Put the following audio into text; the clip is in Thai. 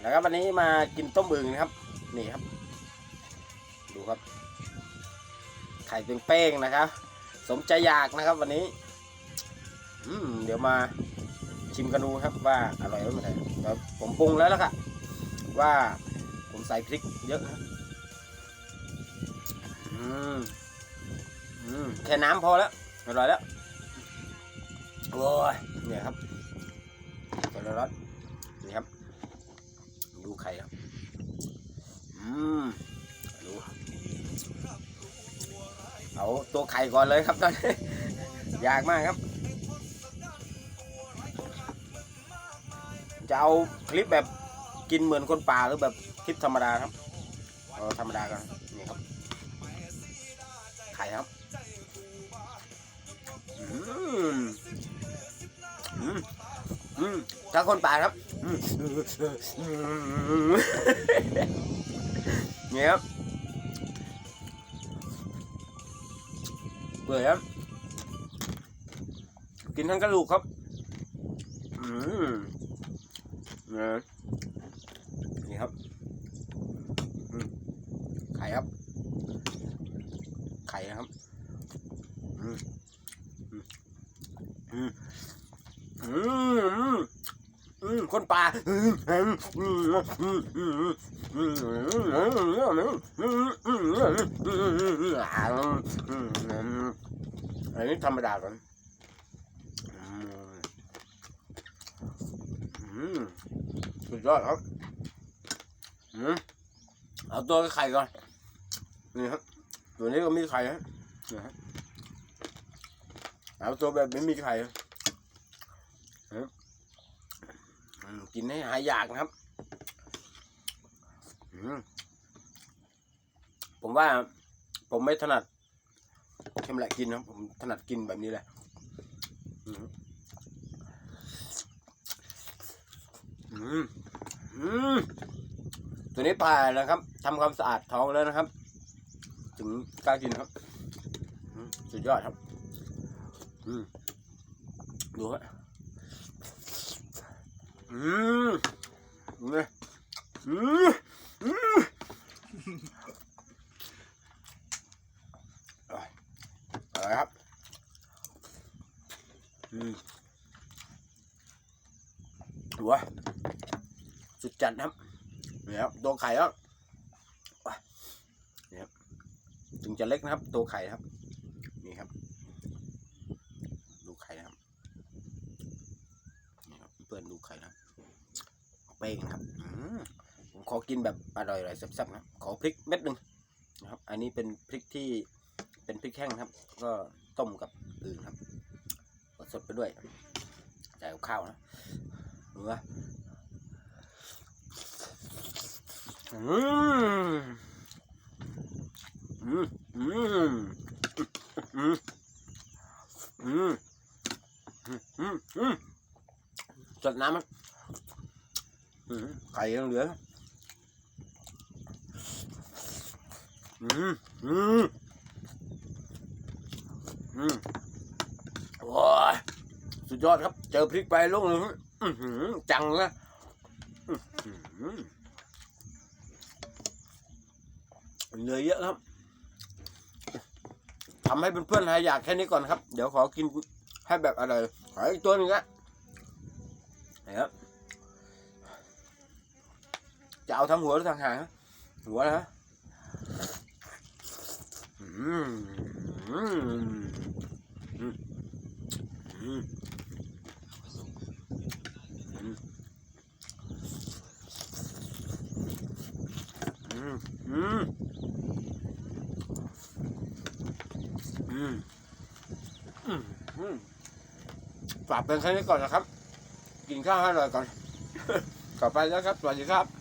แล้วครับวันนี้มากินต้มอึ่งนะครับ นี่ครับ ดูครับ ไข่เป้งๆนะครับ สมใจอยากนะครับวันนี้ อืมเดี๋ยวมาชิมกันดูครับว่าอร่อยหรือไม่เดี๋ยวผมปรุงแล้วแล้วค่ะ ว่าผมใส่พริกเยอะนะอืมอืมแค่น้ำพอแล้วอร่อยแล้วโอ้ยเนี่ยครับใส่ร้อนนี่ครับ ดูไข่ครับ อืมดูเอาตัวไข่ก่อนเลยครับตอนนี้ยากมากครับ จะเอาคลิปแบบกินเหมือนคนป่าหรือแบบคลิปธรรมดาครับ เอาธรรมดากันนี่ครับ ไข่ครับ ถ้าคนป่าครับอืมอืมนี่ครับเปื่อครับ กินทั้งกระดูกครับ อืมนี่ครับไข่ครับ ไข่นะครับ อืมอืมอืม คนป่าอันนี้ธรรมดากันสุดยอดครับเอาตัวไข่ก่อน นี่ครับ ตัวนี้ก็มีไข่ฮะเอาตัวแบบไม่มีไข่ฮะ กินให้หายอยากนะครับอืมผมว่า ผมไม่ถนัดชำแหละกินนะครับผมถนัดกินแบบนี้แหละอืมอืมอืมตัวนี้ผ่านนะครับทำความสะอาดท้องแล้วนะครับ ถึงกล้ากินครับอืมสุดยอดครับอืมดูฮะ อืมนี่อืมอืมอร่อยอร่อยครับอืมดูวะสุดจัดครับเนี่ครับตัวไข่แล้วนี่ครับถึงจะเล็กนะครับ ตัวไข่ครับ นี่ครับ ดูไข่นะครับ ดูไข่นะเป้งนะครับผมขอกินแบบอร่อยๆแซ่บๆนะขอพริกเม็ดหนึ่งนะครับ อันนี้เป็นพริกที่เป็นพริกแห้งนะครับ ก็ต้มกับอื่นครับสดไปด้วยใส่กับข้าวนะดูว่าอืมอืมอืมอืมอืมอืมอืม อืมจดน้ำมันอืมไข่ยังเหลืออืมอืมอืมโอ้ยสุดยอดครับ เจอพริกไปลูกหนึงจังนะเหลือเยอะครับทำให้เพื่อนๆหายอยากแค่นี้ก่อนครับ เดี๋ยวขอกินให้แบบอะไรขออีกตัวหนึงอะ นครับ จะเอาทั้งหัวหรือทั้งหางหัวนะฝากเป็นแค่นี้ก่อนนะครับ กินข้าวให้อร่อยก่อน กลับไปแล้วครับ สวัสดีครับ